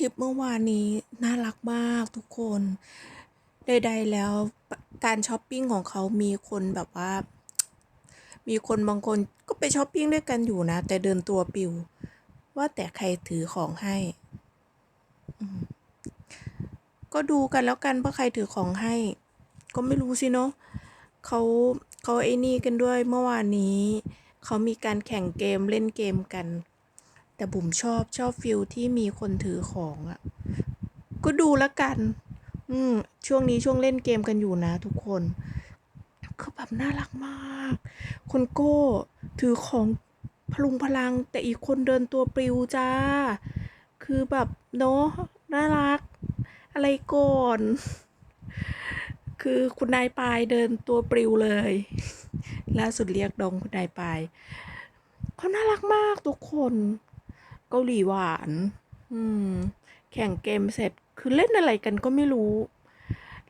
ทริปเมื่อวานนี้น่ารักมากทุกคน ใดๆแล้วการช้อปปิ้งของเขามีคนแบบว่า มีคนบางคนก็ไปช้อปปิ้งด้วยกันอยู่นะ แต่เดินตัวปิว ว่าแต่ใครถือของให้ ก็ดูกันแล้วกันว่าใครถือของให้ ก็ไม่รู้สิเนาะเขาเขาไอ้นี่กันด้วยเมื่อวานนี้ เขามีการแข่งเกมเล่นเกมกัน แต่บุ๋มชอบชอบฟิลที่มีคนถือของอะ่ะ ก็ดูแล้วกัน อืม ช่วงนี้ช่วงเล่นเกมกันอยู่นะทุกคนคือแบบน่ารักมาก คนโก้ถือของพลุงพลัง แต่อีกคนเดินตัวปลิวจ้า คือแบบเนาะน่ารัก อะไรก่อน คือคุณนายปายเดินตัวปลิวเลยล่าสุดเรียกดองคุณนายปายเขาน่ารักมากทุกคน เกาหลีหวาน อืม แข่งเกมเสร็จ คือเล่นอะไรกันก็ไม่รู้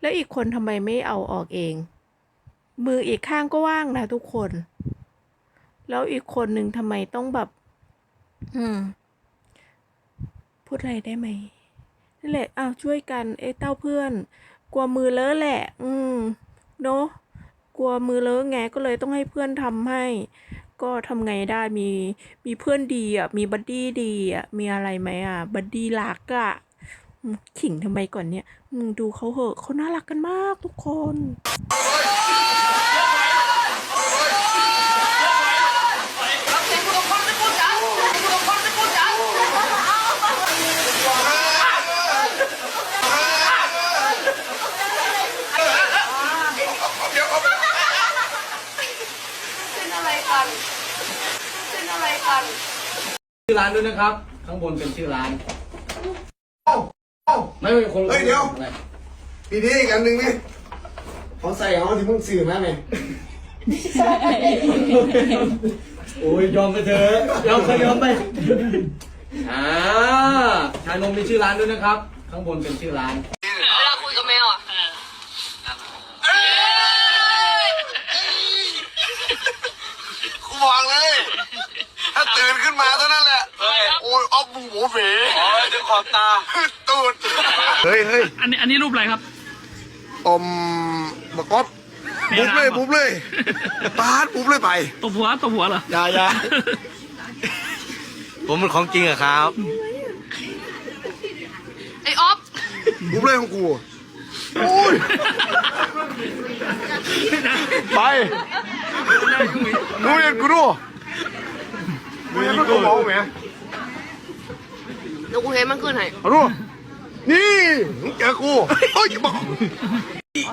แล้วอีกคนทำไมไม่เอาออกเอง มืออีกข้างก็ว่างนะทุกคน แล้วอีกคนหนึ่งทำไมต้องแบบ อืม พูดอะไรได้ไหมนั่นแหละอ้าวช่วยกัน เอ้ยเต้าเพื่อน กลัวมือเลอะแหละ อืม เนอะกลัวมือเลอะไงก็เลยต้องให้เพื่อนทำให้ ก็ทำไงได้มีมีเพื่อนดีอะมีบัดดี้ดีอะมีอะไรไหมอะบัดดี้รักอะขิงทำไมก่อนเนี่ยมึงดูเขาเหอะเขาน่ารักกันมากทุกคน เป็นอะไร กันเป็นอะไรกันชื่อร้านด้วยนะครับ ข้างบนเป็นชื่อร้านเอ้าเอ้า ไม่ไม่คนเฮ้ยเดี๋ยว อะไรปีนี้อีกอันหนึ่งนี่เขาใส่เขาที่มึงสื่อมาไหมโอ้ยยอมไปเถอะยอมเคยยอมไปอ่าชานมมีชื่อร้านด้วยนะครับ ข้างบนเป็นชื่อร้าน เวลาคุยกับแมวอะ กู บอกเลย ถ้าตื่นขึ้นมาเท่านั้นแหละโอ้ยอ๊อบบูโหเฝ๋อ๋อดึงขอบตา ตูดเฮ้ยเฮ้ยอันนี้อันนี้รูปอะไรครับ อมบักก๊อบปุ๊บเลยปุ๊บเลยปาดปุ๊บเลยไป ตบหัวตบหัวเหรอ อย่าอย่า ผมเป็นของจริงอะครับ ไอ้ออฟปุ๊บเลยของกูโอ้ยไป มึงเห็นกูดูมึงเห็นกูมองไหมเดี๋ยวกูเห็นมันขึ้นให้เอาดูนี่มึงเจอกูเฮ้ยบอก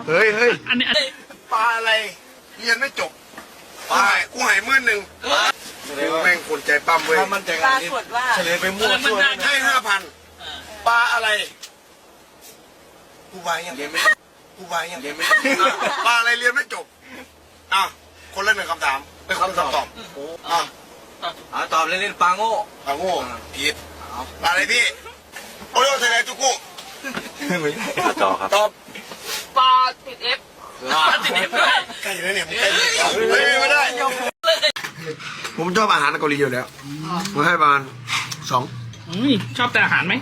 เฮ้ยเฮ้ยอันนี้อันนี้ปลาอะไรเรียนไม่จบปลากูใหายมื่นหนึ่งแม่งคนใจปั้มเว้ยมันแต่งปรากฏว่าเฉลยไปมั่วซั่วให้ห้าพันปลาอะไรกูวายยังเรียนไม่กูวายยังเรียนไม่ปลาอะไรเรียนไม่จบอะ คนละหนึ่งคำถามเป็นคำตอบอะอ่าตอบเล่นๆปลาโง่ปลาโง่ผิดปลาอะไรพี่โอโยเทเลจุกุไม่ใช่ต่อครับตอบปลาติดเอฟติดเอฟด้วยใกล้เลยเนี่ยมึงใกล้เลยเฮ้ยไม่ได้ผมชอบอาหารเกาหลีอยู่แล้วผมให้ประมาณสองอุ้ยชอบแต่อาหารไหม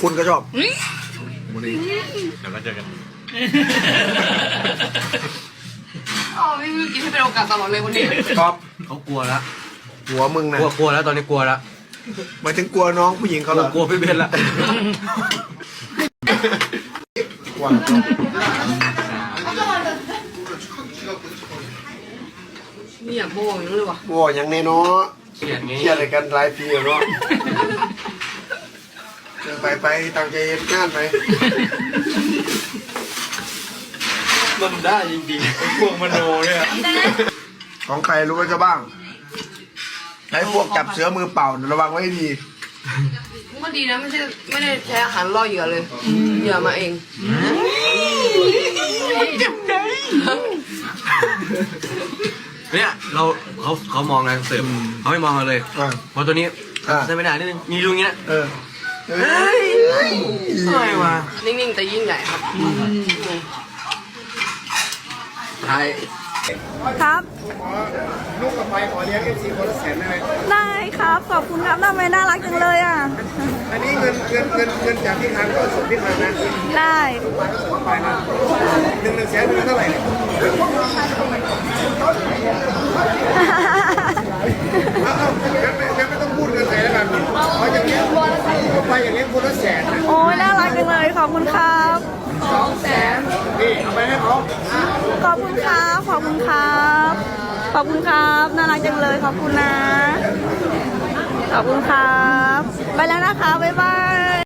คุณก็ชอบอุ้ยวันนี้เดี๋ยวมาเจอกัน อ๋อไม่มีกินให้เป็นโอกาสตลอดเลยวันนี้ชอบเขากลัวแล้วหัวมึงนะกลัวกลัวแล้วตอนนี้กลัวแล้วหมายถึงกลัวน้องผู้หญิงเขากเหลัรวอกลัวพี่เบนละกลัวนี่อย่าโบ้อย่างนั้นเลยว่ะโอ้ยังในเนาะเขียนงี้เครียดอะไรกันหลายปีแล้วเนาะเดินไปไปตั้งใจเฮ็ดงานไป มันได้จริงๆพวกมโนเนี่ยของใครรู้ไว้จะบ้างใช้พวกจับเสือมือเปล่าระวังไว้ให้ดีมันก็ดีนะไม่ใช่ไม่ได้ใช้อาหารล่อเหยื่อเลยเหยื่อมาเองเนี่ยเราเขาเขามองนะเสิร์ฟเขาไม่มองเราเลยอ่าเพราะตัวนี้อ่าใช้ไม่ได้นิดนึงมีรูอย่างเงี้ยเออเฮ้ยอะไรวะนิ่งๆแต่ยิ่งใหญ่ครับ ถ่ายครับ ลูกกับไปขอเลี้ยงเอฟซีคนละแสนได้ไหมได้ครับ ขอบคุณครับทำไมน่ารักจังเลยอะ อันนี้เงินเงินเงินเงินจากที่ทางก็ส่งที่ทางนะได้ไปก็ส่งไปนะหนึ่งหนึ่งแสนเป็นเท่าไหร่ อบคุณครับ ขอบคุณครับ ขอบคุณครับ น่ารักจังเลย ขอบคุณนะ ขอบคุณครับ ไปแล้วนะคะ บ๊ายบาย